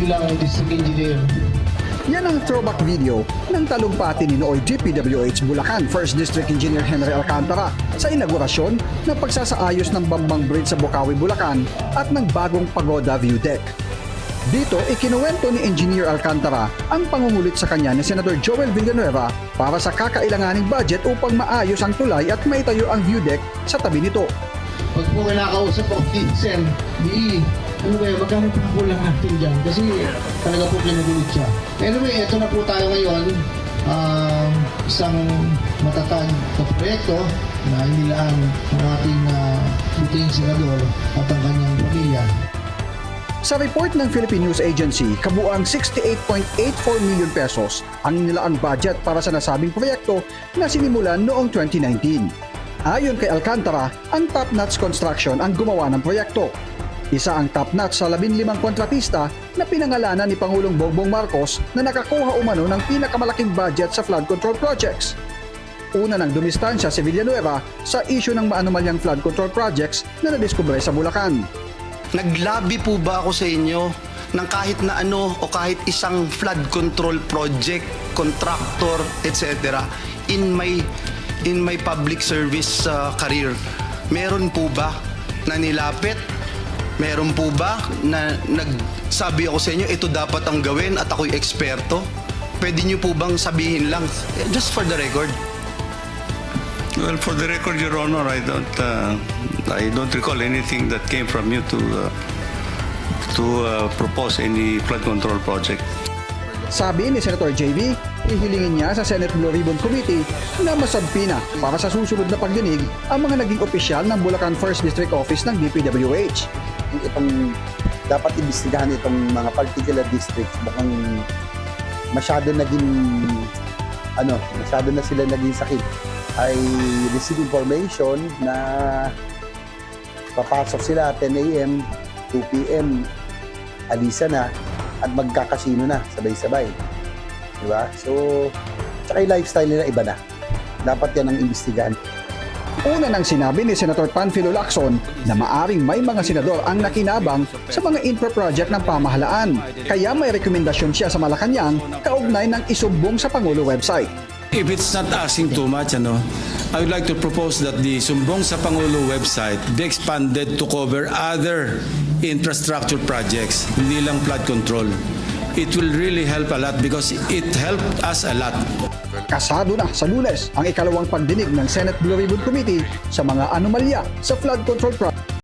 bilang district engineer. Yan ang throwback video ng talumpati ni Nooy DPWH Bulacan First District Engineer Henry Alcantara sa inaugurasyon ng pagsasaayos ng Bambang Bridge sa Bukawi, Bulacan at ng bagong Pagoda View Deck. Dito, ikinuwento ni Engineer Alcantara ang pangungulit sa kanya ni Senator Joel Villanueva para sa kakailanganing budget upang maayos ang tulay at maitayo ang view deck sa tabi nito. Pag po kinakausap ako ni Sen, di, ano yun, magkano pa kulang natin dyan? Kasi talaga po kinagulit siya. Anyway, eto na po tayo ngayon. Um, isang matatag na proyekto na inilaan ng ating uh, buting senador at ang kanyang pamilya. Sa report ng Philippine News Agency, kabuang 68.84 million pesos ang nilaang budget para sa nasabing proyekto na sinimulan noong 2019. Ayon kay Alcantara, ang Top Nuts Construction ang gumawa ng proyekto. Isa ang top notch sa 15 kontratista na pinangalanan ni Pangulong Bongbong Marcos na nakakuha umano ng pinakamalaking budget sa flood control projects. Una nang dumistansya si Villanueva sa issue ng maanumalyang flood control projects na nadiskubre sa Bulacan. Naglabi po ba ako sa inyo ng kahit na ano o kahit isang flood control project, contractor, etc. in my in my public service uh, career? Meron po ba na nilapit? Meron po ba na nagsabi ako sa inyo ito dapat ang gawin at ako'y eksperto? Pwede niyo po bang sabihin lang eh, just for the record? Well, for the record, Your Honor, I don't, uh, I don't recall anything that came from you to, uh, to uh, propose any flood control project. Sabi ni Senator JV, hihilingin niya sa Senate Blue Ribbon Committee na masagpi na para sa susunod na pagdinig ang mga naging opisyal ng Bulacan 1st District Office ng DPWH. itong dapat imbestigahan itong mga particular districts mukhang masyado naging ano, masyado na sila naging sakit. I receive information na papasok sila 10 a.m., 2 p.m., alisa na at magkakasino na sabay-sabay. Di ba? So, tsaka yung lifestyle nila iba na. Dapat yan ang imbestigahan. Una nang sinabi ni Senator Panfilo Lacson na maaring may mga senador ang nakinabang sa mga infra project ng pamahalaan. Kaya may rekomendasyon siya sa Malacanang kaugnay ng isumbong sa Pangulo website. If it's not asking too much, ano, I would like to propose that the Sumbong sa Pangulo website be expanded to cover other infrastructure projects, hindi lang flood control. It will really help a lot because it helped us a lot. Kasado na sa lunes ang ikalawang pagdinig ng Senate Blue Ribbon Committee sa mga anomalya sa flood control project.